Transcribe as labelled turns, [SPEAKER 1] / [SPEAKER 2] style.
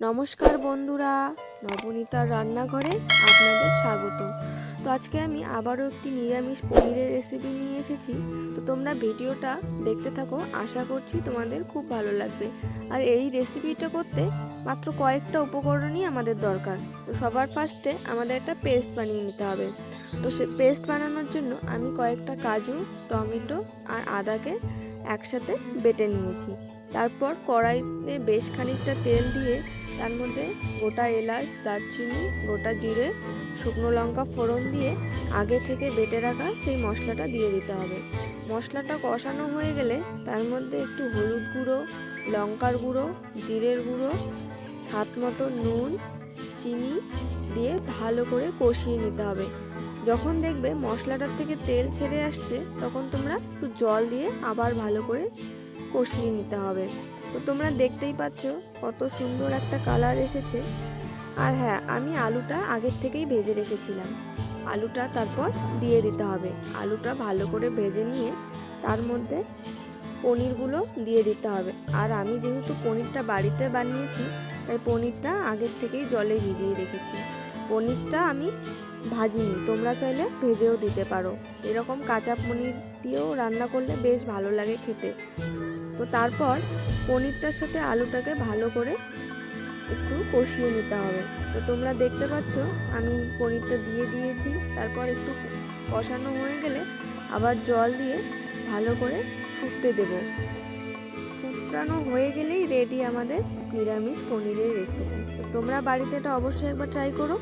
[SPEAKER 1] নমস্কার বন্ধুরা, নবনীতার রান্নাঘরে আপনাদের স্বাগত। তো আজকে আমি আবারও একটি নিরামিষ পনিরের রেসিপি নিয়ে এসেছি। তো তোমরা ভিডিওটা দেখতে থাকো, আশা করছি তোমাদের খুব ভালো লাগবে। আর এই রেসিপিটা করতে মাত্র কয়েকটা উপকরণই আমাদের দরকার। তো সবার ফার্স্টে আমাদের একটা পেস্ট বানিয়ে নিতে হবে। তো সে পেস্ট বানানোর জন্য আমি কয়েকটা কাজু, টমেটো আর আদাকে একসাথে বেটে নিয়েছি। তারপর কড়াইতে বেশ খানিকটা তেল দিয়ে তার মধ্যে গোটা এলাচ, দারচিনি, গোটা জিরে, শুকনো লঙ্কা ফোড়ন দিয়ে আগে থেকে বেটে রাখা সেই মশলাটা দিয়ে দিতে হবে। মশলাটা কষানো হয়ে গেলে তার মধ্যে একটু হলুদ গুঁড়ো, লঙ্কার গুঁড়ো, জিরের গুঁড়ো, স্বাদ মতো নুন, চিনি দিয়ে ভালো করে কষিয়ে নিতে হবে। যখন দেখবে মশলাটার থেকে তেল ছেড়ে আসছে, তখন তোমরা একটু জল দিয়ে আবার ভালো করে কষিয়ে নিতে হবে। তো তোমরা দেখতেই পাচ্ছ কত সুন্দর একটা কালার এসেছে। আর হ্যাঁ আমি আলুটা আগের থেকেই ভেজে রেখেছিলাম। আলুটা তারপর দিয়ে দিতে হবে। আলুটা ভালো করে ভেজে নিয়ে তার মধ্যে পনিরগুলো দিয়ে দিতে হবে। আর আমি যেহেতু পনিরটা বাড়িতে বানিয়েছি, তাই পনিরটা আগের থেকেই জলে ভিজিয়ে রেখেছি। পনিরটা আমি ভাজিনি, তোমরা চাইলে ভেজেও দিতে পারো। এরকম কাঁচা পনির দিয়েও রান্না করলে বেশ ভালো লাগে খেতে। তো তারপর পনিরটার সাথে আলুটাকে ভালো করে একটু কষিয়ে নিতে হবে। তো তোমরা দেখতে পাচ্ছ, আমি পনিরটা দিয়ে দিয়েছি। তারপর একটু কষানো হয়ে গেলে আবার জল দিয়ে ভালো করে ফুটতে দেব। ফুটানো হয়ে গেলেই রেডি আমাদের নিরামিষ পনিরের রেসিপি তো তোমরা বাড়িতে এটা অবশ্যই একবার ট্রাই করো।